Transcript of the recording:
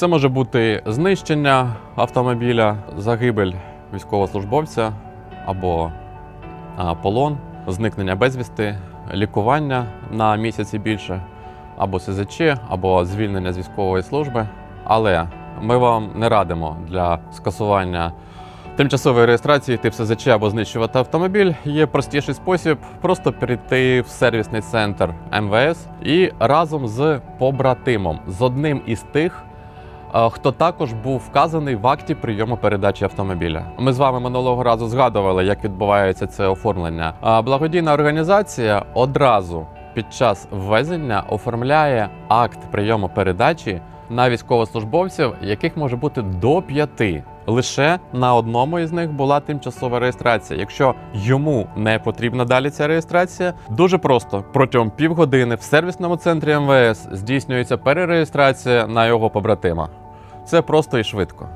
Це може бути знищення автомобіля, загибель військовослужбовця або полон, зникнення безвісти, лікування на місяць і більше, або СЗЧ, або звільнення з військової служби. Але ми вам не радимо для скасування тимчасової реєстрації тип СЗЧ або знищувати автомобіль. Є простіший спосіб просто перейти в сервісний центр МВС і разом з побратимом, з одним із тих. Е, Хто також був вказаний в акті прийому передачі автомобіля? Ми з вами минулого разу згадували, як відбувається це оформлення. Благодійна організація одразу під час ввезення оформляє акт прийому передачі на військовослужбовців, яких може бути до п'яти. Лише на одному із них була тимчасова реєстрація. Якщо йому не потрібна далі ця реєстрація, дуже просто протягом півгодини в сервісному центрі МВС здійснюється перереєстрація на його побратима. Це просто і швидко.